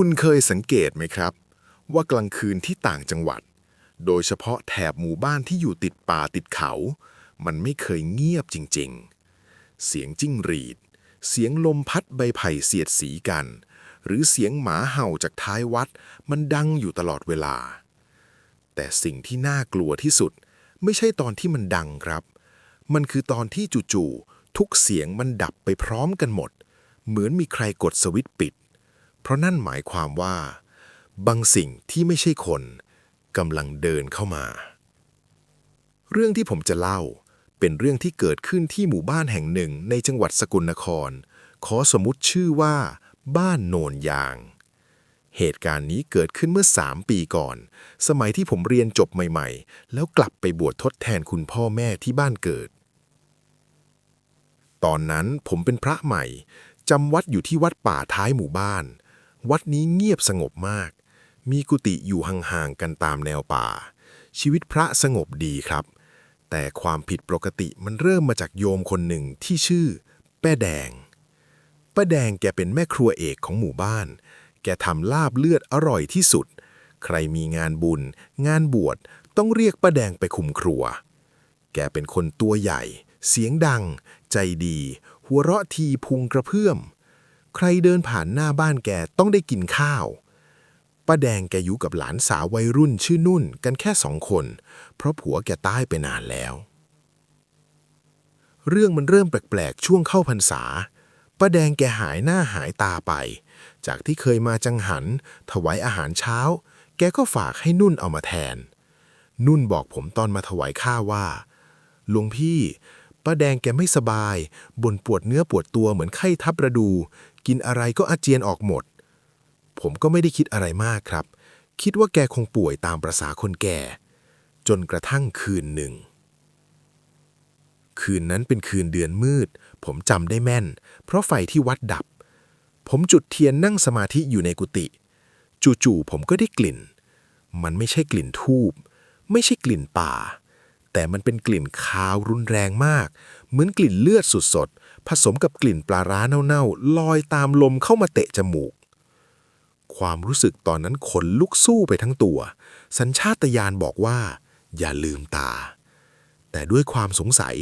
คุณเคยสังเกตไหมครับ ว่ากลางคืนที่ต่างจังหวัด โดยเฉพาะแถบหมู่บ้านที่อยู่ติดป่าติดเขา มันไม่เคยเงียบจริง ๆ เสียงจิ้งหรีด เสียงลมพัดใบไผ่เสียดสีกัน หรือเสียงหมาเห่าจากท้ายวัด มันดังอยู่ตลอดเวลา แต่สิ่งที่น่ากลัวที่สุด ไม่ใช่ตอนที่มันดังครับ มันคือตอนที่จู่ๆทุกเสียงมันดับไปพร้อมกันหมด เหมือนมีใครกดสวิตช์ปิด เพราะนั่นหมายความว่า บางสิ่งที่ไม่ใช่คนกำลังเดินเข้ามา เรื่องที่ผมจะเล่าเป็นเรื่องที่เกิดขึ้นที่หมู่บ้านแห่งหนึ่งในจังหวัดสกลนคร ขอสมมติชื่อว่า บ้านโนนยาง เหตุการณ์นี้เกิดขึ้นเมื่อ 3 ปีก่อน สมัยที่ผมเรียนจบใหม่ ๆ แล้วกลับไปบวชทดแทนคุณพ่อแม่ที่บ้านเกิด ตอนนั้นผมเป็นพระใหม่จำวัดอยู่ที่วัดป่าท้ายหมู่บ้าน วัดนี้เงียบสงบมาก มีกุฏิอยู่ห่างๆกันตามแนวป่า ชีวิตพระสงบดีครับ แต่ความผิดปกติมันเริ่มมาจากโยมคนหนึ่งที่ชื่อ แป้แดง ป้าแดงแกเป็นแม่ครัวเอกของหมู่บ้าน แกทำลาบเลือดอร่อยที่สุด ใครมีงานบุญ งานบวชต้องเรียกป้าแดงไปคุมครัว แกเป็นคนตัวใหญ่ เสียงดัง ใจดี หัวเราะทีพุงกระเพื่อม ใครเดินผ่านหน้าบ้านแกต้องได้กินข้าว ป้าแดงแกอยู่กับหลานสาววัยรุ่นชื่อนุ่นกันแค่สองคน เพราะผัวแกตายไปนานแล้ว เรื่องมันเริ่มแปลกๆ ช่วงเข้าพรรษา ป้าแดงแกหายหน้าหายตาไป จากที่เคยมาจังหัน ถวายอาหารเช้า แกก็ฝากให้นุ่นเอามาแทน นุ่นบอกผมตอนมาถวายข้าวว่าหลวงพี่ป้าแดงแกไม่สบาย บ่นปวดเนื้อปวดตัวเหมือนไข้ทับระดู กินอะไรก็อาเจียนออกหมด ผมก็ไม่ได้คิดอะไรมากครับ คิดว่าแกคงป่วยตามประษาคนแก่ จนกระทั่งคืนหนึ่ง คืนนั้นเป็นคืนเดือนมืด ผมจำได้แม่น เพราะไฟที่วัดดับ ผมจุดเทียนนั่งสมาธิอยู่ในกุฏิจู่ๆผมก็ได้กลิ่น มันไม่ใช่กลิ่นทูบไม่ใช่กลิ่นป่า แต่มันเป็นกลิ่นคาวรุนแรงมาก เหมือนกลิ่นเลือดสดๆ ผสมกับกลิ่นปลาร้าเน่าๆลอยตามลมเข้ามาเตะจมูก ความรู้สึกตอนนั้นขนลุกสู้ไปทั้งตัว สัญชาตญาณบอกว่า อย่าลืมตา แต่ด้วยความสงสัย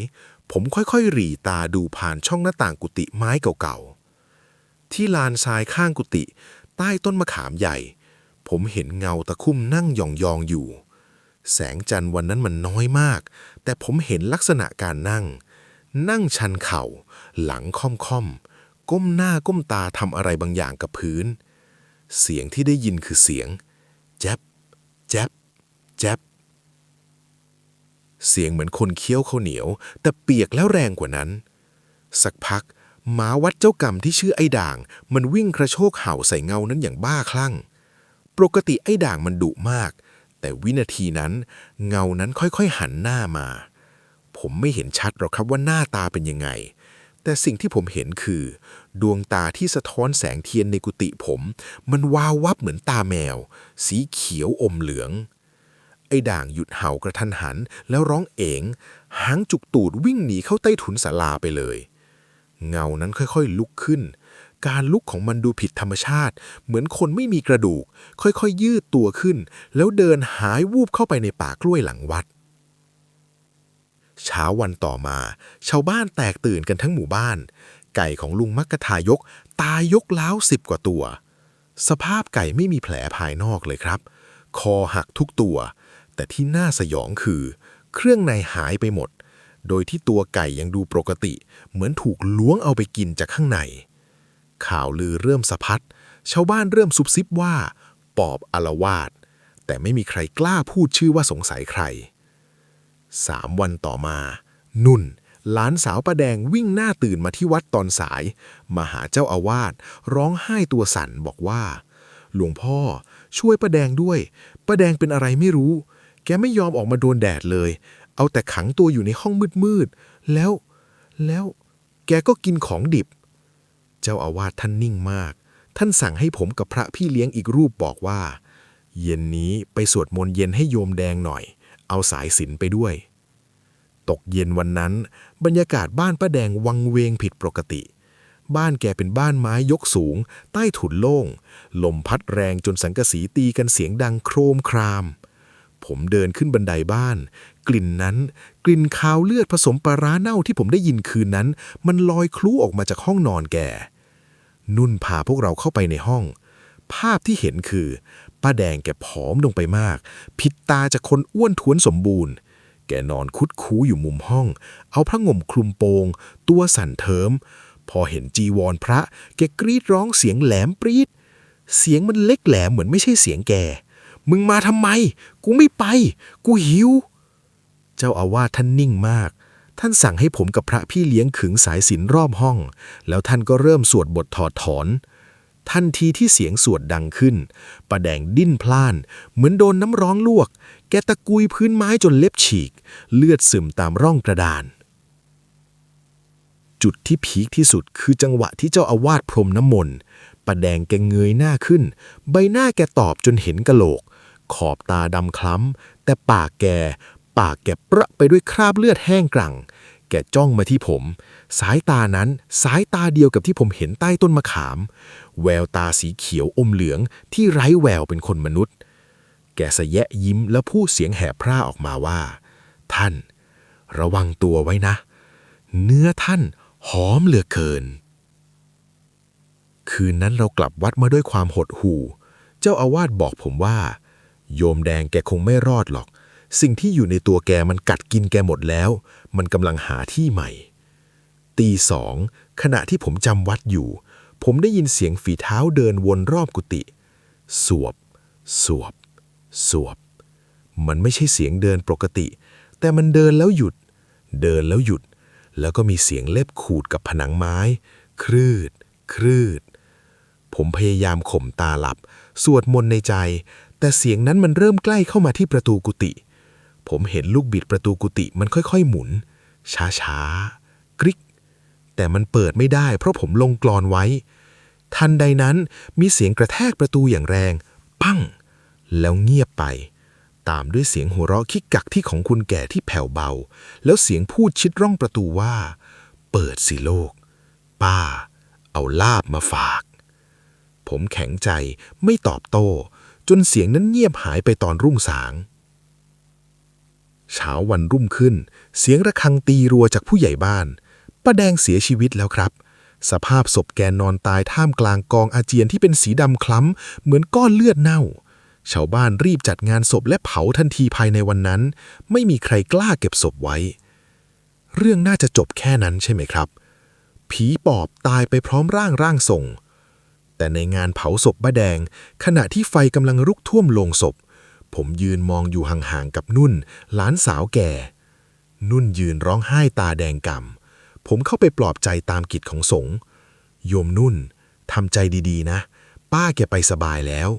ผมค่อยๆหรี่ตาดูผ่านช่องหน้าต่างกุฏิไม้เก่าๆ ที่ลานทรายข้างกุฏิใต้ต้นมะขามใหญ่ ผมเห็นเงาตะคุ่มนั่งยองๆอยู่ แสงจันทร์วันนั้นมันน้อยมาก แต่ผมเห็นลักษณะการนั่ง นั่งชันเข่า หลังค่อมๆ ก้มหน้าก้มตาทำอะไรบางอย่างกับพื้น เสียงที่ได้ยินคือเสียง แจ๊บ แจ๊บ แจ๊บ เสียงเหมือนคนเคี้ยวข้าวเหนียว แต่เปียกแล้วแรงกว่านั้น สักพักหมาวัดเจ้ากรรมที่ชื่อไอ้ด่าง มันวิ่งกระโชกเห่าใส่เงานั้นอย่างบ้าคลั่ง ปกติไอ้ด่างมันดุมาก แต่วินาทีนั้น เงานั้นค่อยๆหันหน้ามา ผมไม่เห็นชัดหรอกครับว่าหน้าตาเป็นยังไง แต่สิ่งที่ผมเห็นคือ ดวงตาที่สะท้อนแสงเทียนในกุฏิผม มันวาววับเหมือนตาแมว สีเขียวอมเหลือง ไอ้ด่างหยุดเห่ากระทันหัน แล้วร้องเอ๋งหางจุกตูดวิ่งหนีเข้าใต้ถุนศาลาไปเลย เงานั้นค่อยๆ ลุกขึ้น การลุกของมันดูผิดธรรมชาติ เหมือนคนไม่มีกระดูก ค่อยๆ ยืดตัวขึ้น แล้วเดินหายวูบเข้าไปในป่ากล้วยหลังวัด เช้าวันต่อมา ชาวบ้านแตกตื่นกันทั้งหมู่บ้าน ไก่ของลุงมักกะทายก ตายยกล้าวสิบกว่าตัว สภาพไก่ไม่มีแผลภายนอกเลยครับ คอหักทุกตัว แต่ที่น่าสยองคือ เครื่องในหายไปหมด โดยที่ตัวไก่ยังดูปกติ เหมือนถูกล้วงเอาไปกินจากข้างใน ข่าวลือเริ่มสะพัด ชาวบ้านเริ่มซุบซิบว่า ปอบอารวาสแต่ไม่มีใครกล้าพูดชื่อว่าสงสัยใคร สามวันต่อมา นุ่น หลานสาวประแดงวิ่งหน้าตื่นมาที่วัดตอนสาย มาหาเจ้าอาวาสร้องไห้ตัวสั่นบอกว่า หลวงพ่อช่วยประแดงด้วย ประแดงเป็นอะไรไม่รู้ แกไม่ยอมออกมาโดนแดดเลย เอาแต่ขังตัวอยู่ในห้องมืดๆแล้ว แล้วแกก็กินของดิบ เจ้าอาวาสท่านนิ่งมาก ท่านสั่งให้ผมกับพระพี่เลี้ยงอีกรูปบอกว่า เย็นนี้ไปสวดมนต์เย็นให้โยมแดงหน่อย เอาสายสินไปด้วย ตกเย็นวันนั้น บรรยากาศบ้านป้าแดงวังเวงผิดปกติ บ้านแกเป็นบ้านไม้ยกสูง ใต้ถุนโล่ง ลมพัดแรงจนสังกะสีตีกันเสียงดังโครมคราม ผมเดินขึ้นบันไดบ้าน กลิ่นนั้น กลิ่นคาวเลือดผสมปลาร้าเน่าที่ผมได้ยินคืนนั้น มันลอยคลุ้ออกมาจากห้องนอนแกนุ่นพาพวกเราเข้าไปในห้อง ภาพที่เห็นคือ ป้าแดงแกผอมลงไปมากผิดตาจากคนอ้วนท้วนสมบูรณ์ แกนอนคุดคูอยู่มุมห้อง เอาพระงมคลุมโปง ตัวสั่นเทิม พอเห็นจีวรพระ แกกรีดร้องเสียงแหลมปรีด เสียงมันเล็กแหลมเหมือนไม่ใช่เสียงแก มึงมาทำไม กูไม่ไป กูหิว เจ้าอาวาสท่านนิ่งมากท่านสั่งให้ผมกับพระพี่เลี้ยงขึงสายสินรอบห้อง แล้วท่านก็เริ่มสวดบทถอดถอน ทันทีที่เสียงสวดดังขึ้นป้าแดงดิ้นพล่าน เหมือนโดนน้ำร้อนลวก แกตะกุยพื้นไม้จนเล็บฉีก เลือดซึมตามร่องกระดาน จุดที่พีคที่สุดคือจังหวะที่เจ้าอาวาสพรมน้ำมนต์ป้าแดงแกเงยหน้าขึ้น ใบหน้าแกตอบจนเห็นกะโหลก ขอบตาดำคล้ำ แต่ปากแก ปากแกประไปด้วยคราบเลือดแห้งกรั่ง กจ้องมาที่ผม สายตานั้นสายตาเดียวกับที่ผมเห็นใต้ต้นมะขาม แววตาสีเขียวอมเหลืองที่ไร้แววเป็นคนมนุษย์ แกสะแยะยิ้มแล้วพูดเสียงแหบพร่าออกมาว่า ท่าน ระวังตัวไว้นะ เนื้อท่านหอมเหลือเกิน คืนนั้นเรากลับวัดมาด้วยความหดหู่ เจ้าอาวาสบอกผมว่า โยมแดงแกคงไม่รอดหรอก สิ่งที่อยู่ในตัวแกมันกัดกินแกหมดแล้ว มันกำลังหาที่ใหม่ ตีสองขณะที่ผมจำวัดอยู่ ผมได้ยินเสียงฝีเท้าเดินวนรอบกุฏิสวบ สวบ สวบ มันไม่ใช่เสียงเดินปกติ แต่มันเดินแล้วหยุด เดินแล้วหยุด แล้วก็มีเสียงเล็บขูดกับผนังไม้ ครืด ครืด ผมพยายามข่มตาหลับ สวดมนต์ในใจ แต่เสียงนั้นมันเริ่มใกล้เข้ามาที่ประตูกุฏิ ผมเห็นลูกบิดประตูกุฏิมันค่อยๆ หมุน ช้าๆ กริก แต่มันเปิดไม่ได้เพราะผมลงกรอนไว้ ทันใดนั้นมีเสียงกระแทกประตูอย่างแรง ปั้ง แล้วเงียบไป ตามด้วยเสียงหัวเราะคิกกักที่ของคุณแก่ที่แผ่วเบา แล้วเสียงพูดชิดร่องประตูว่า เปิดสิโลก ป้า เอาลาบมาฝาก ผมแข็งใจไม่ตอบโต้ จนเสียงนั้นเงียบหายไปตอนรุ่งสาง เช้าวันรุ่งขึ้น เสียงระฆังตีรัวจากผู้ใหญ่บ้านป้าแดงเสียชีวิตแล้วครับ สภาพศพแกนอนตายท่ามกลางกองอาเจียนที่เป็นสีดำคล้ำ เหมือนก้อนเลือดเน่า ชาวบ้านรีบจัดงานศพและเผาทันทีภายในวันนั้น ไม่มีใครกล้าเก็บศพไว้ เรื่องน่าจะจบแค่นั้นใช่ไหมครับ ผีปอบตายไปพร้อมร่างร่างทรงแต่ในงานเผาศพบ้าแดง ขณะที่ไฟกำลังรุกท่วมโลงศพ ผมยืนมองอยู่ห่างๆกับนุ่น หลานสาวแก่ นุ่นยืนร้องไห้ตาแดงก่ำผมเข้าไปปลอบใจตามกิจของสงฆ์โยมนุ่นทำใจดีๆนะ ป้าแกไปสบายแล้ว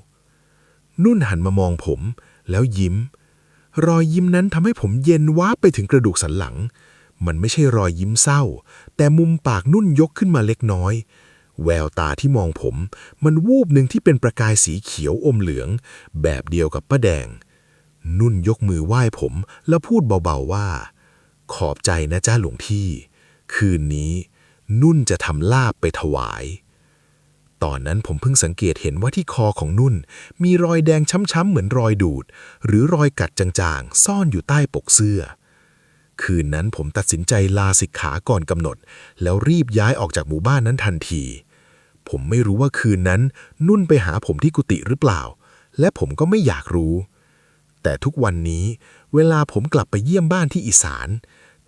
นุ่นหันมามองผม แล้วยิ้ม รอยยิ้มนั้นทำให้ผมเย็นว้าไปถึงกระดูกสันหลัง มันไม่ใช่รอยยิ้มเศร้า แต่มุมปากนุ่นยกขึ้นมาเล็กน้อย แววตาที่มองผม มันวูบหนึ่งที่เป็นประกายสีเขียวอมเหลือง แบบเดียวกับป้าแดง นุ่นยกมือไหว้ผม แล้วพูดเบาๆว่า ขอบใจนะจ้าหลวงพี่ คืนนี้ นุ่นจะทำลาบไปถวาย ตอนนั้นผมเพิ่งสังเกตเห็นว่าที่คอของนุ่น มีรอยแดงช้ำๆเหมือนรอยดูด หรือรอยกัดจางๆ ซ่อนอยู่ใต้ปกเสื้อคืนนั้นผมตัดสินใจลาสิกขาก่อนกำหนด แล้วรีบย้ายออกจากหมู่บ้านนั้นทันที ผมไม่รู้ว่าคืนนั้นนุ่นไปหาผมที่กุฏิหรือเปล่า และผมก็ไม่อยากรู้ แต่ทุกวันนี้เวลาผมกลับไปเยี่ยมบ้านที่อีสาน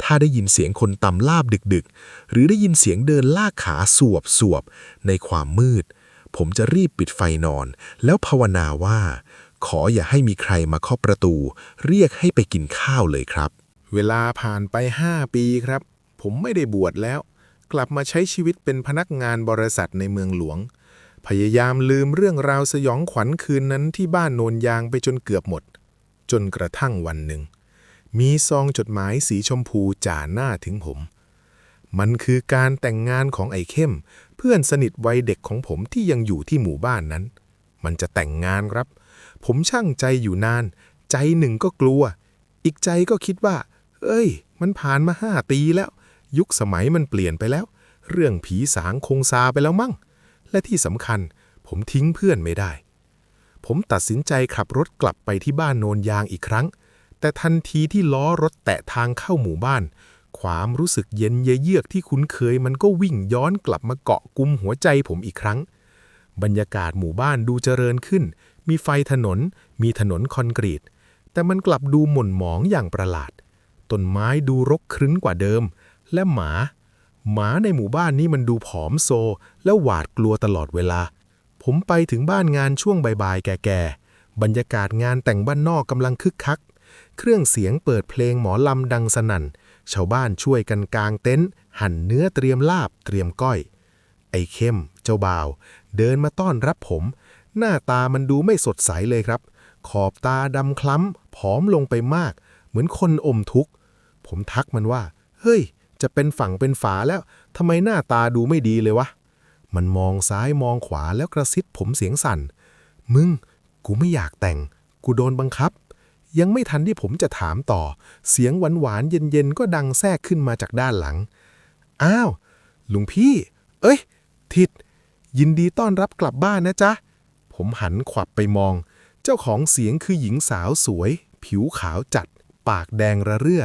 ถ้าได้ยินเสียงคนตำลาบดึกๆ หรือได้ยินเสียงเดินลากขาสวบสวบในความมืด ผมจะรีบปิดไฟนอน แล้วภาวนาว่า ขออย่าให้มีใครมาเคาะประตู เรียกให้ไปกินข้าวเลยครับ เวลาผ่านไป5ปีครับ ผมไม่ได้บวชแล้ว กลับมาใช้ชีวิตเป็นพนักงานบริษัทในเมืองหลวง พยายามลืมเรื่องราวสยองขวัญคืนนั้นที่บ้านโนนยางไปจนเกือบหมด จนกระทั่งวันหนึ่ง มีซองจดหมายสีชมพูจ่าหน้าถึงผม มันคือการแต่งงานของไอ้เข้ม เพื่อนสนิทวัยเด็กของผมที่ยังอยู่ที่หมู่บ้านนั้น มันจะแต่งงานครับ ผมช่างใจอยู่นาน ใจหนึ่งก็กลัว อีกใจก็คิดว่า เอ้ย มันผ่านมาห้าปีแล้ว ยุคสมัยมันเปลี่ยนไปแล้ว เรื่องผีสางคงซาไปแล้วมั้งและที่สำคัญผมทิ้งเพื่อนไม่ได้ ผมตัดสินใจขับรถกลับไปที่บ้านโนนยางอีกครั้ง แต่ทันทีที่ล้อรถแตะทางเข้าหมู่บ้าน ความรู้สึกเย็นเยือกที่คุ้นเคยมันก็วิ่งย้อนกลับมาเกาะกุมหัวใจผมอีกครั้ง บรรยากาศหมู่บ้านดูเจริญขึ้น มีไฟถนน มีถนนคอนกรีต แต่มันกลับดูหม่นหมองอย่างประหลาด ต้นไม้ดูรกครึ้นกว่าเดิม และหมา หมาในหมู่บ้านนี้มันดูผอมโซ และหวาดกลัวตลอดเวลา ผมไปถึงบ้านงานช่วงบ่ายๆ แก่ๆ บรรยากาศงานแต่งบ้านนอกกำลังคึกคัก เครื่องเสียงเปิดเพลงหมอลำดังสนั่น ชาวบ้านช่วยกันกางเต็นท์หั่นเนื้อเตรียมลาบเตรียมก้อย ไอ้เข้ม เจ้าบ่าว เดินมาต้อนรับผม หน้าตามันดูไม่สดใสเลยครับ ขอบตาดำคล้ำผอมลงไปมาก เหมือนคนอมทุกข์ผมทักมันว่า เฮ้ย จะเป็นฝั่งเป็นฝาแล้วทำไมหน้าตาดูไม่ดีเลยวะ มันมองซ้ายมองขวาแล้วกระซิบผมเสียงสั่น มึง กูไม่อยากแต่ง กูโดนบังคับ ยังไม่ทันที่ผมจะถามต่อ เสียงหวานหวานเย็นเย็นๆก็ดังแทรกขึ้นมาจากด้านหลัง อ้าว ลุงพี่ เอ้ย ทิด ยินดีต้อนรับกลับบ้านนะจ๊ะ ผมหันขวับไปมอง เจ้าของเสียงคือหญิงสาวสวย ผิวขาวจัด ปากแดงระเรื่อ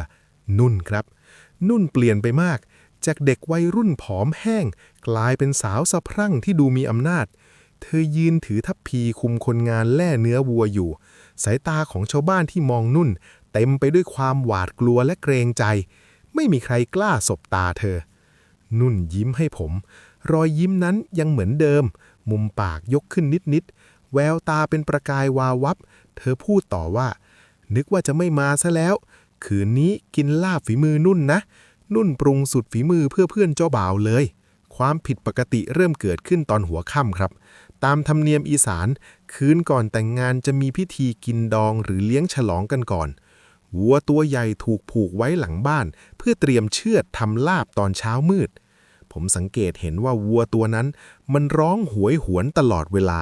นุ่นครับ นุ่นเปลี่ยนไปมาก จากเด็กวัยรุ่นผอมแห้ง กลายเป็นสาวสะพรั่งที่ดูมีอำนาจ เธอยืนถือทัพพีคุมคนงานแล่เนื้อวัวอยู่ สายตาของชาวบ้านที่มองนุ่น เต็มไปด้วยความหวาดกลัวและเกรงใจ ไม่มีใครกล้าสบตาเธอ นุ่นยิ้มให้ผม รอยยิ้มนั้นยังเหมือนเดิม มุมปากยกขึ้นนิดๆแววตาเป็นประกายวาววับ เธอพูดต่อว่า นึกว่าจะไม่มาซะแล้ว คืนนี้กินลาบฝีมือนุ่นนะ นุ่นปรุงสุดฝีมือเพื่อเพื่อนเจ้าบ่าวเลย ความผิดปกติเริ่มเกิดขึ้นตอนหัวค่ำครับ ตามธรรมเนียมอีสาน คืนก่อนแต่งงานจะมีพิธีกินดองหรือเลี้ยงฉลองกันก่อนวัวตัวใหญ่ถูกผูกไว้หลังบ้าน เพื่อเตรียมเชือดทำลาบตอนเช้ามืด ผมสังเกตเห็นว่าวัวตัวนั้น มันร้องหวยหวนตลอดเวลา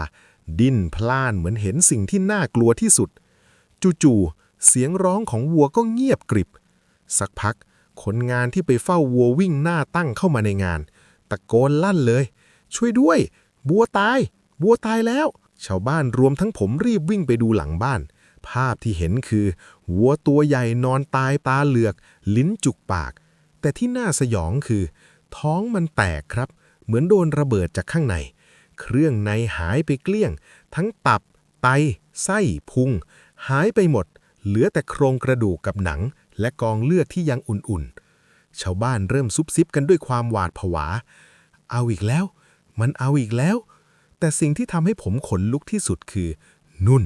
ดิ้นพล่านเหมือนเห็นสิ่งที่น่ากลัวที่สุด จู่ๆ เสียงร้องของวัวก็เงียบกริบ สักพัก คนงานที่ไปเฝ้าวัววิ่งหน้าตั้งเข้ามาในงาน ตะโกนลั่นเลย ช่วยด้วย บัวตาย บัวตายแล้ว ชาวบ้านรวมทั้งผมรีบวิ่งไปดูหลังบ้าน ภาพที่เห็นคือ วัวตัวใหญ่นอนตายตาเหลือก ลิ้นจุกปาก แต่ที่น่าสยองคือ ท้องมันแตกครับ เหมือนโดนระเบิดจากข้างใน เครื่องในหายไปเกลี้ยง ทั้งตับ ไต ไส้พุง หายไปหมด เหลือแต่โครงกระดูกกับหนัง และกองเลือดที่ยังอุ่นๆ ชาวบ้านเริ่มซุบซิบกันด้วยความหวาดผวา เอาอีกแล้ว มันเอาอีกแล้ว แต่สิ่งที่ทำให้ผมขนลุกที่สุดคือ นุ่น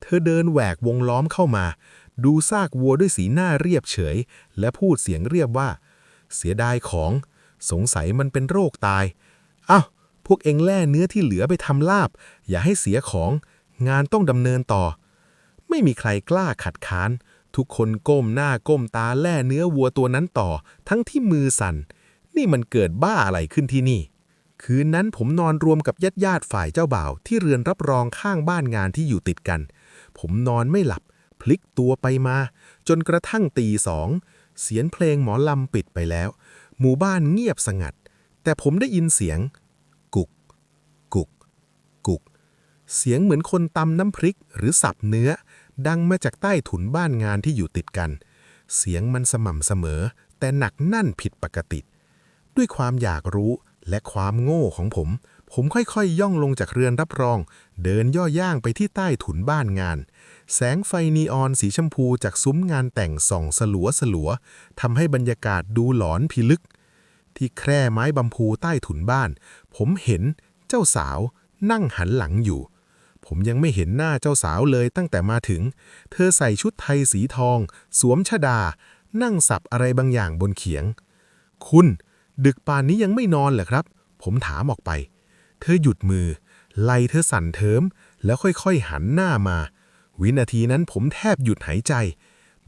เธอเดินแหวกวงล้อมเข้ามา ดูซากวัวด้วยสีหน้าเรียบเฉย และพูดเสียงเรียบว่า เสียดายของ สงสัยมันเป็นโรคตายอ้าวพวกเองแล่เนื้อที่เหลือไปทำลาบ อย่าให้เสียของ งานต้องดำเนินต่อ ไม่มีใครกล้าขัดค้าน ทุกคนก้มหน้าก้มตาแล่เนื้อวัวตัวนั้นต่อ ทั้งที่มือสั่น นี่มันเกิดบ้าอะไรขึ้นที่นี่ คืนนั้นผมนอนรวมกับญาติญาติฝ่ายเจ้าบ่าว ที่เรือนรับรองข้างบ้านงานที่อยู่ติดกัน ผมนอนไม่หลับ พลิกตัวไปมา จนกระทั่งตีสอง เสียงเพลงหมอลำปิดไปแล้ว หมู่บ้านเงียบสงัด แต่ผมได้ยินเสียง กุก กุก กุก เสียงเหมือนคนตำน้ำพริกหรือสับเนื้อ ดังมาจากใต้ถุนบ้านงานที่อยู่ติดกัน เสียงมันสม่ำเสมอ แต่หนักแนั่นผิดปกติ ด้วยความอยากรู้และความโง่ของผม ผมค่อยๆย่องลงจากเรือนรับรอง เดินย่อย่างไปที่ใต้ถุนบ้านงาน แสงไฟนีออนสีชมพูจากซุ้มงานแต่งส่องสลัวสลัวๆทำให้บรรยากาศดูหลอนพิลึก ที่แคร่ไม้บำพูใต้ถุนบ้าน ผมเห็นเจ้าสาวนั่งหันหลังอยู่ ผมยังไม่เห็นหน้าเจ้าสาวเลยตั้งแต่มาถึง เธอใส่ชุดไทยสีทอง สวมชดา นั่งสับอะไรบางอย่างบนเขียง คุณ ดึกป่านนี้ยังไม่นอนเหรอครับ ผมถามออกไป เธอหยุดมือ ไล่เธอสั่นเทิม แล้วค่อยๆหันหน้ามา วินาทีนั้นผมแทบหยุดหายใจ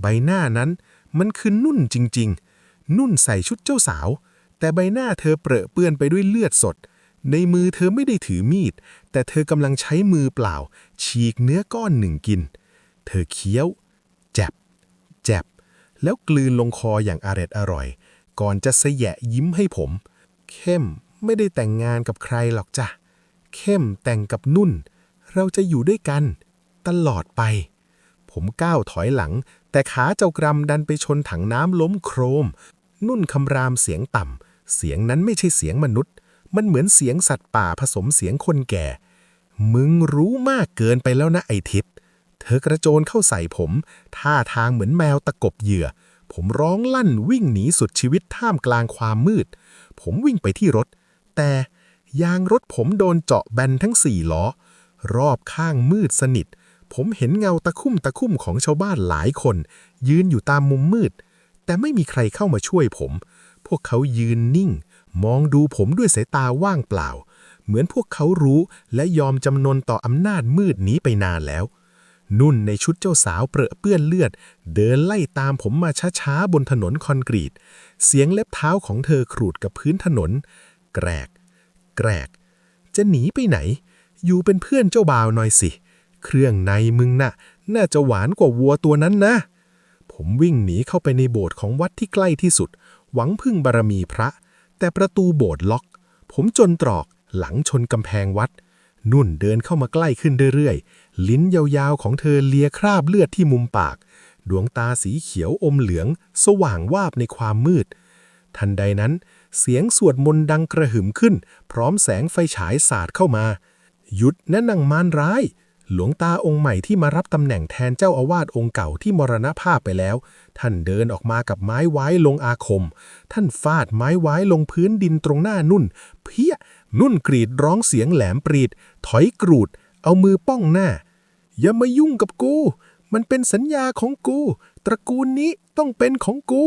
ใบหน้านั้นมันคือนุ่นจริง ๆ นุ่นใส่ชุดเจ้าสาว แต่ใบหน้าเธอเปรอะเปื้อนไปด้วยเลือดสด ในมือเธอไม่ได้ถือมีด แต่เธอกำลังใช้มือเปล่า ฉีกเนื้อก้อนหนึ่งกิน เธอเคี้ยว แจบแจบแล้วกลืนลงคออย่างอร็ดอร่อย ก่อนจะเสยะยิ้มให้ผม เข้มไม่ได้แต่งงานกับใครหรอกจ้ะ เข้มแต่งกับนุ่น เราจะอยู่ด้วยกัน ตลอดไป ผมก้าวถอยหลัง แต่ขาเจ้ากรำดันไปชนถังน้ำล้มโครม นุ่นคำรามเสียงต่ำ เสียงนั้นไม่ใช่เสียงมนุษย์ มันเหมือนเสียงสัตว์ป่าผสมเสียงคนแก่ มึงรู้มากเกินไปแล้วนะไอทิศเธอกระโจนเข้าใส่ผม ท่าทางเหมือนแมวตะกบเหยื่อ ผมร้องลั่นวิ่งหนีสุดชีวิตท่ามกลางความมืด ผมวิ่งไปที่รถ แต่ยางรถผมโดนเจาะแบนทั้งสี่ล้อ รอบข้างมืดสนิท ผมเห็นเงาตะคุ่มตะคุ่มของชาวบ้านหลายคน ยืนอยู่ตามมุมมืด แต่ไม่มีใครเข้ามาช่วยผม พวกเขายืนนิ่ง มองดูผมด้วยสายตาว่างเปล่า เหมือนพวกเขารู้และยอมจำนนต่ออำนาจมืดนี้ไปนานแล้ว นุ่นในชุดเจ้าสาวเปรอะเปื้อนเลือด เดินไล่ตามผมมาช้าๆบนถนนคอนกรีต เสียงเล็บเท้าของเธอขรูดกับพื้นถนน แกรก แกรก จะหนีไปไหน อยู่เป็นเพื่อนเจ้าบ่าวหน่อยสิ เครื่องในมึงน่ะ น่าจะหวานกว่าวัวตัวนั้นนะ ผมวิ่งหนีเข้าไปในโบสถ์ของวัดที่ใกล้ที่สุด หวังพึ่งบารมีพระ แต่ประตูโบสถ์ล็อก ผมจนตรอก หลังชนกำแพงวัด นุ่นเดินเข้ามาใกล้ขึ้นเรื่อยๆ ลิ้นยาวๆของเธอเลียคราบเลือดที่มุมปาก ดวงตาสีเขียวอมเหลือง สว่างวาบในความมืด ทันใดนั้น เสียงสวดมนต์ดังกระหึ่มขึ้น พร้อมแสงไฟฉายสาดเข้ามา หยุดนะนางมารร้าย หลวงตาองค์ใหม่ที่มารับตำแหน่งแทนเจ้าอาวาสองค์เก่าที่มรณภาพไปแล้ว ท่านเดินออกมากับไม้ไว้ลงอาคม ท่านฟาดไม้ไว้ลงพื้นดินตรงหน้านุ่น เพี้ย นุ่นกรีดร้องเสียงแหลมปรีด ถอยกรูด เอามือป้องหน้า อย่ามายุ่งกับกู มันเป็นสัญญาของกู ตระกูลนี้ต้องเป็นของกู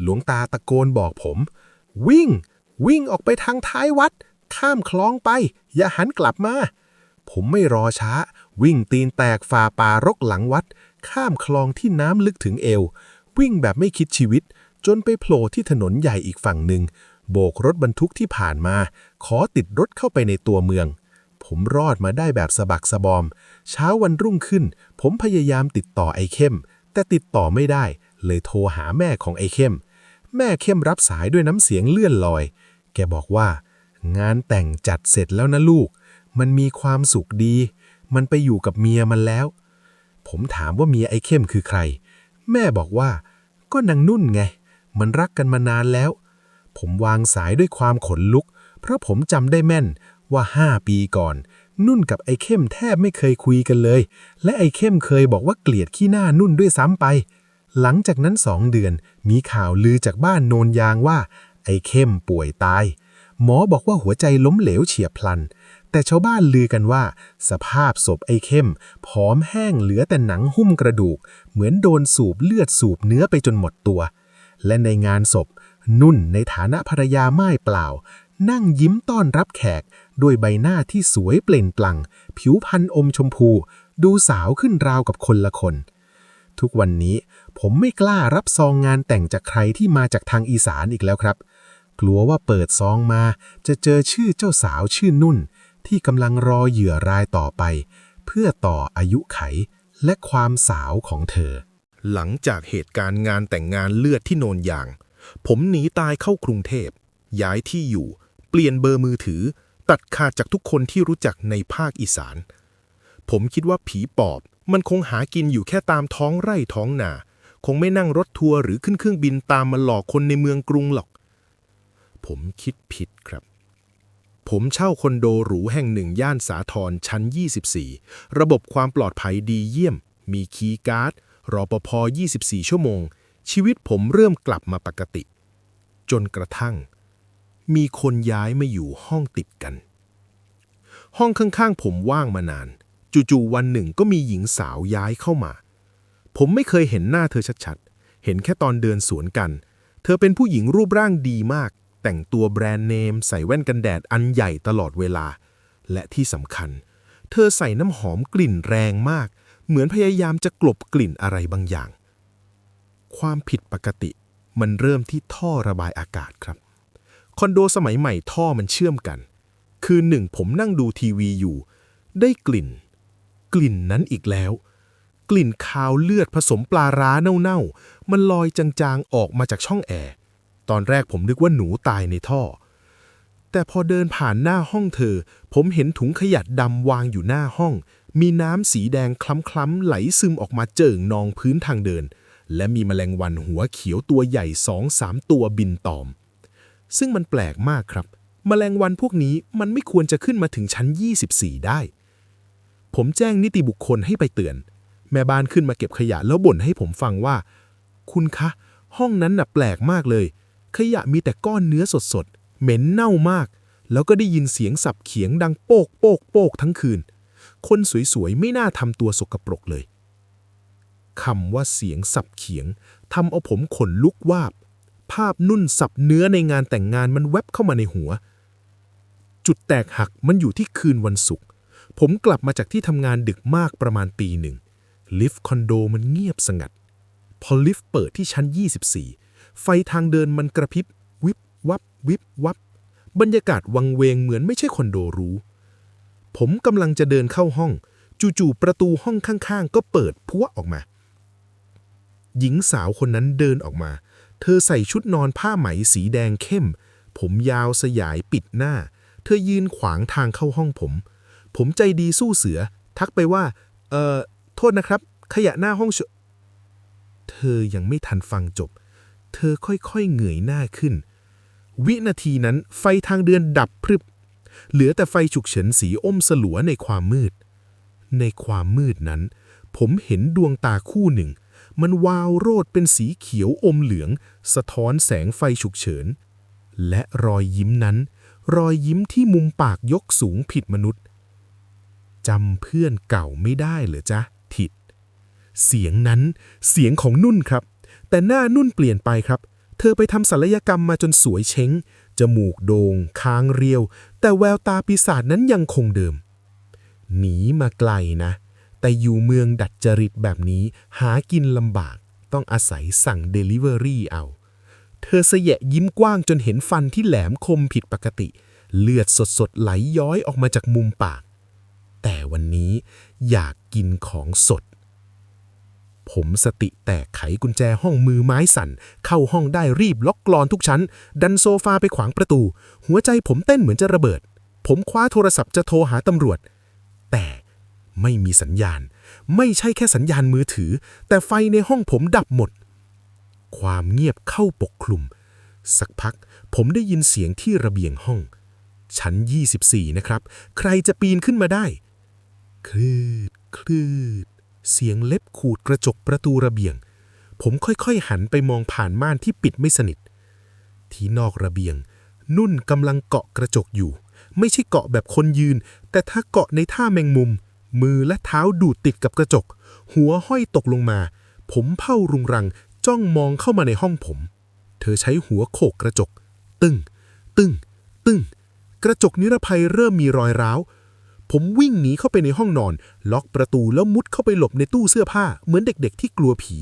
หลวงตาตะโกนบอกผม วิ่ง วิ่งออกไปทางท้ายวัด ข้ามคลองไป อย่าหันกลับมา ผมไม่รอช้า วิ่งตีนแตกฝ่าป่ารกหลังวัด ข้ามคลองที่น้ำลึกถึงเอว วิ่งแบบไม่คิดชีวิต จนไปโผล่ที่ถนนใหญ่อีกฝั่งหนึ่ง โบกรถบรรทุกที่ผ่านมา ขอติดรถเข้าไปในตัวเมือง ผมรอดมาได้แบบสะบักสะบอม เช้าวันรุ่งขึ้น ผมพยายามติดต่อไอ้เข้ม แต่ติดต่อไม่ได้ เลยโทรหาแม่ของไอ้เข้ม แม่เข้มรับสายด้วยน้ำเสียงเลื่อนลอย แกบอกว่า งานแต่งจัดเสร็จแล้วนะลูก มันมีความสุขดี มันไปอยู่กับเมียมันแล้ว ผมถามว่าเมียไอ้เข้มคือใคร แม่บอกว่า ก็นางนุ่นไง มันรักกันมานานแล้ว ผมวางสายด้วยความขนลุก เพราะผมจำได้แม่นว่าห้าปีก่อน นุ่นกับไอ้เข้มแทบไม่เคยคุยกันเลย และไอ้เข้มเคยบอกว่าเกลียดขี้หน้านุ่นด้วยซ้ำไป หลังจากนั้นสองเดือนมีข่าวลือจากบ้านโนนยางว่า ไอ้เข้มป่วยตาย หมอบอกว่าหัวใจล้มเหลวเฉียบพลัน แต่ชาวบ้านลือกันว่า สภาพศพไอ้เข้มผอมแห้งเหลือแต่หนังหุ้มกระดูก เหมือนโดนสูบเลือดสูบเนื้อไปจนหมดตัว และในงานศพ นุ่นในฐานะภรรยาไม่เปล่า นั่งยิ้มต้อนรับแขก ด้วยใบหน้าที่สวยเปล่งปลั่ง ผิวพรรณอมชมพู ดูสาวขึ้นราวกับคนละคน ทุกวันนี้ผมไม่กล้ารับซองงานแต่งจากใครที่มาจากทางอีสานอีกแล้วครับ กลัวว่าเปิดซองมา จะเจอชื่อเจ้าสาวชื่อนุ่น ที่กำลังรอเหยื่อรายต่อไป เพื่อต่ออายุไขและความสาวของเธอ หลังจากเหตุการณ์งานแต่งงานเลือดที่โนนยาง ผมหนีตายเข้ากรุงเทพ ย้ายที่อยู่ เปลี่ยนเบอร์มือถือ ตัดขาดจากทุกคนที่รู้จักในภาคอีสาน ผมคิดว่าผีปอบมันคงหากินอยู่แค่ตามท้องไร่ท้องนา คงไม่นั่งรถทัวร์หรือขึ้นเครื่องบินตามมาหลอกคนในเมืองกรุงหรอก ผมคิดผิดครับ ผมเช่าคอนโดหรูแห่งหนึ่งย่านสาทรชั้น 24 ระบบความปลอดภัยดีเยี่ยม มีคีย์การ์ดรอปภ 24 ชั่วโมง ชีวิตผมเริ่มกลับมาปกติ จนกระทั่ง มีคนย้ายมาอยู่ห้องติดกัน ห้องข้างๆผมว่างมานาน จู่ๆวันหนึ่งก็มีหญิงสาวย้ายเข้ามา ผมไม่เคยเห็นหน้าเธอชัดๆ เห็นแค่ตอนเดินสวนกัน เธอเป็นผู้หญิงรูปร่างดีมาก แต่งตัวแบรนด์เนม ใส่แว่นกันแดดอันใหญ่ตลอดเวลา และที่สำคัญ เธอใส่น้ำหอมกลิ่นแรงมาก เหมือนพยายามจะกลบกลิ่นอะไรบางอย่าง ความผิดปกติ มันเริ่มที่ท่อระบายอากาศครับ คอนโดสมัยใหม่ท่อมันเชื่อมกัน คืนหนึ่งผมนั่งดูทีวีอยู่ ได้กลิ่น กลิ่นนั้นอีกแล้ว กลิ่นคาวเลือดผสมปลาร้าเน่าๆ มันลอยจางๆออกมาจากช่องแอร์ ตอนแรกผมนึกว่าหนูตายในท่อ แต่พอเดินผ่านหน้าห้องเธอ ผมเห็นถุงขยะดำวางอยู่หน้าห้องมีน้ำสีแดงคล้ำๆไหลซึมออกมาเจิ่งนองพื้นทางเดิน และมีแมลงวันหัวเขียวตัวใหญ่สองสามตัวบินตอม ซึ่งมันแปลกมากครับ แมลงวันพวกนี้มันไม่ควรจะขึ้นมาถึงชั้น 24 ได้ ผมแจ้งนิติบุคคลให้ไปเตือน แม่บ้านขึ้นมาเก็บขยะแล้วบ่นให้ผมฟังว่า คุณคะ ห้องนั้นน่ะแปลกมากเลย ขยะมีแต่ก้อนเนื้อสดๆ เหม็นเน่ามาก แล้วก็ได้ยินเสียงสับเขียงดังโปกโปกโปกทั้งคืน คนสวยๆไม่น่าทำตัวสกปรกเลย คำว่าเสียงสับเขียงทำเอาผมขนลุกวาบ ภาพนุ่นสับเนื้อในงานแต่งงานมันแวบเข้ามาในหัว จุดแตกหักมันอยู่ที่คืนวันศุกร์ผมกลับมาจากที่ทำงานดึกมากประมาณปีหนึ่ง ลิฟต์คอนโดมันเงียบสงัด พอลิฟต์เปิดที่ชั้น 24 ไฟทางเดินมันกระพริบ วิบวับ วิบวับ บรรยากาศวังเวงเหมือนไม่ใช่คอนโดรู้ ผมกำลังจะเดินเข้าห้อง จู่ๆประตูห้องข้างๆ ก็เปิดพัวออกมา หญิงสาวคนนั้นเดินออกมา เธอใส่ชุดนอนผ้าไหมสีแดงเข้ม ผมยาวสยายปิดหน้า เธอยืนขวางทางเข้าห้องผม ผมใจดีสู้เสือ ทักไปว่า เอ่อ โทษนะครับ ขยะหน้าห้องเธอยังไม่ทันฟังจบ เธอค่อยๆเหงื่อยหน้าขึ้น วินาทีนั้นไฟทางเดือนดับพรึบ เหลือแต่ไฟฉุกเฉินสีอมสลัวในความมืด ในความมืดนั้น ผมเห็นดวงตาคู่หนึ่ง มันวาวโรดเป็นสีเขียวอมเหลือง สะท้อนแสงไฟฉุกเฉิน และรอยยิ้มนั้น รอยยิ้มที่มุมปากยกสูงผิดมนุษย์จำเพื่อนเก่าไม่ได้เหรอจ๊ะทิด เสียงนั้นเสียงของนุ่นครับ แต่หน้านุ่นเปลี่ยนไปครับ เธอไปทำศัลยกรรมมาจนสวยเช้ง จมูกโดง่งคางเรียว แต่แววตาปีศาจนั้นยังคงเดิม หนีมาไกลนะ แต่อยู่เมืองดัดจริตแบบนี้หากินลำบาก ต้องอาศัยสั่งเดลิเวอรี่เอา เธอเสยะยิ้มกว้างจนเห็นฟันที่แหลมคมผิดปกติ เลือดสดๆไหลย้อยออกมาจากมุมปาก แต่วันนี้อยากกินของสด ผมสติแตกไขกุญแจห้องมือไม้สั่น เข้าห้องได้รีบล็อกกลอนทุกชั้น ดันโซฟาไปขวางประตู หัวใจผมเต้นเหมือนจะระเบิด ผมคว้าโทรศัพท์จะโทรหาตำรวจ แต่ ไม่มีสัญญาณ ไม่ใช่แค่สัญญาณมือถือ แต่ไฟในห้องผมดับหมด ความเงียบเข้าปกคลุม สักพักผมได้ยินเสียงที่ระเบียงห้อง ชั้น 24 นะครับ ใครจะปีนขึ้นมาได้ คลืด คลืด เสียงเล็บขูดกระจกประตูระเบียง ผมค่อยๆหันไปมองผ่านม่านที่ปิดไม่สนิท ที่นอกระเบียง นุ่นกำลังเกาะกระจกอยู่ ไม่ใช่เกาะแบบคนยืน แต่ถ้าเกาะในท่าแมงมุม มือและเท้าดูดติดกับกระจก หัวห้อยตกลงมา ผมเผ้ารุงรังจ้องมองเข้ามาในห้องผม เธอใช้หัวโขกกระจก ตึ้ง ตึ้ง ตึ้ง กระจกนิรภัยเริ่มมีรอยร้าว ผมวิ่งหนีเข้าไปในห้องนอน ล็อกประตูแล้วมุดเข้าไปหลบในตู้เสื้อผ้า เหมือนเด็กๆ ที่กลัวผี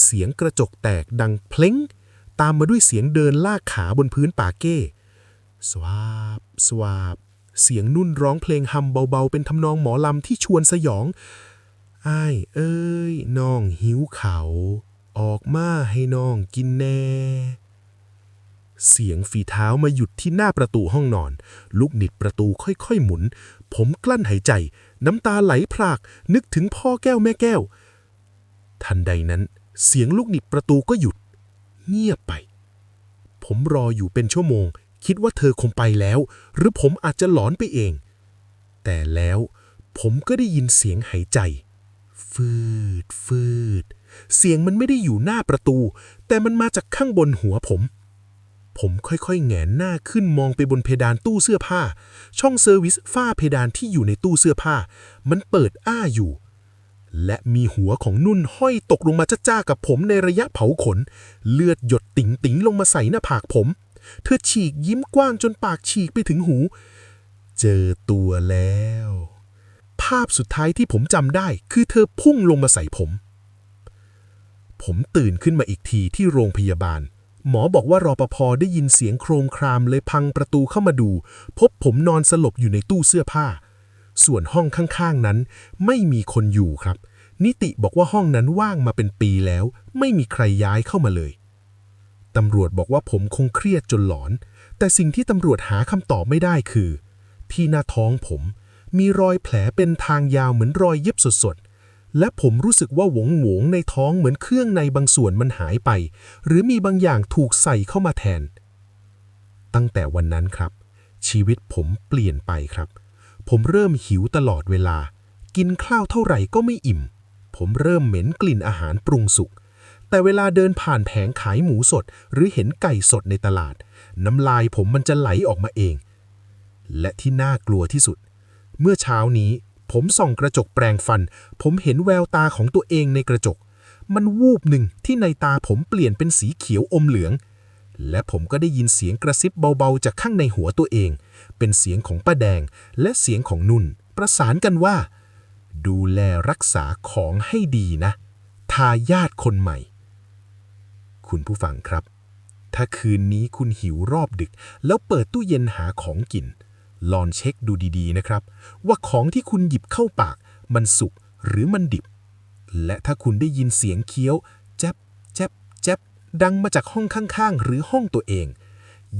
เสียงกระจกแตกดังเพลงตามมาด้วยเสียงเดินลากขาบนพื้นปาเก้สวาบสวาบ เสียงนุ่นร้องเพลงฮัมเบาๆ เป็นทำนองหมอลำที่ชวนสยองอ้ายเอ้ยน้องหิวเขา ออกมาให้น้องกินแน่ เสียงฝีเท้ามาหยุดที่หน้าประตูห้องนอน ลูกนิดประตูค่อยๆหมุน ผมกลั้นหายใจ น้ำตาไหลพราก นึกถึงพ่อแก้วแม่แก้ว ทันใดนั้น เสียงลูกนิดประตูก็หยุด เงียบไป ผมรออยู่เป็นชั่วโมง คิดว่าเธอคงไปแล้ว หรือผมอาจจะหลอนไปเอง แต่แล้วผมก็ได้ยินเสียงหายใจ ฟืดฟืด เสียงมันไม่ได้อยู่หน้าประตู แต่มันมาจากข้างบนหัวผม ผมค่อยๆแหงนหน้าขึ้นมองไปบนเพดานตู้เสื้อผ้า ช่องเซอร์วิสฝ้าเพดานที่อยู่ในตู้เสื้อผ้า มันเปิดอ้าอยู่ และมีหัวของนุ่นห้อยตกลงมาจ้าๆกับผมในระยะเผาขน เลือดหยดติ๋งติ๋งๆลงมาใส่หน้าผากผม เธอฉีกยิ้มกว้างจนปากฉีกไปถึงหู เจอตัวแล้ว ภาพสุดท้ายที่ผมจำได้คือเธอพุ่งลงมาใส่ผม ผมตื่นขึ้นมาอีกทีที่โรงพยาบาล หมอบอกว่ารอปภได้ยินเสียงโครมครามเลยพังประตูเข้ามาดู พบผมนอนสลบอยู่ในตู้เสื้อผ้า ส่วนห้องข้างๆนั้น ไม่มีคนอยู่ครับ นิติบอกว่าห้องนั้นว่างมาเป็นปีแล้ว ไม่มีใครย้ายเข้ามาเลย ตำรวจบอกว่าผมคงเครียดจนหลอน แต่สิ่งที่ตำรวจหาคำตอบไม่ได้คือ ที่หน้าท้องผม มีรอยแผลเป็นทางยาวเหมือนรอยเย็บสดๆ และผมรู้สึกว่าหวงหวงในท้องเหมือนเครื่องในบางส่วนมันหายไป หรือมีบางอย่างถูกใส่เข้ามาแทน ตั้งแต่วันนั้นครับ ชีวิตผมเปลี่ยนไปครับ ผมเริ่มหิวตลอดเวลา กินข้าวเท่าไหร่ก็ไม่อิ่ม ผมเริ่มเหม็นกลิ่นอาหารปรุงสุก แต่เวลาเดินผ่านแผงขายหมูสด หรือเห็นไก่สดในตลาด น้ำลายผมมันจะไหลออกมาเอง และที่น่ากลัวที่สุด เมื่อเช้านี้ ผมส่องกระจกแปรงฟัน ผมเห็นแววตาของตัวเองในกระจก มันวูบหนึ่งที่ในตาผมเปลี่ยนเป็นสีเขียวอมเหลือง และผมก็ได้ยินเสียงกระซิบเบาๆ จากข้างในหัวตัวเอง เป็นเสียงของป้าแดง และเสียงของนุ่น ประสานกันว่า ดูแลรักษาของให้ดีนะ ทายาทคนใหม่ คุณผู้ฟังครับ ถ้าคืนนี้คุณหิวรอบดึก แล้วเปิดตู้เย็นหาของกิน ลองเช็คดูดีๆนะครับ ว่าของที่คุณหยิบเข้าปาก มันสุกหรือมันดิบ และถ้าคุณได้ยินเสียงเคี้ยว แจ๊บแจ๊บแจ๊บดังมาจากห้องข้างๆ หรือห้องตัวเอง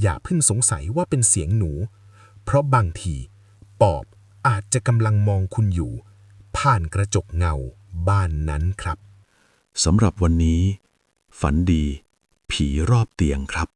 อย่าเพิ่งสงสัยว่าเป็นเสียงหนู เพราะบางที ปอบอาจจะกำลังมองคุณอยู่ ผ่านกระจกเงาบ้านนั้นครับสำหรับวันนี้ ฝันดี ผีรอบเตียงครับ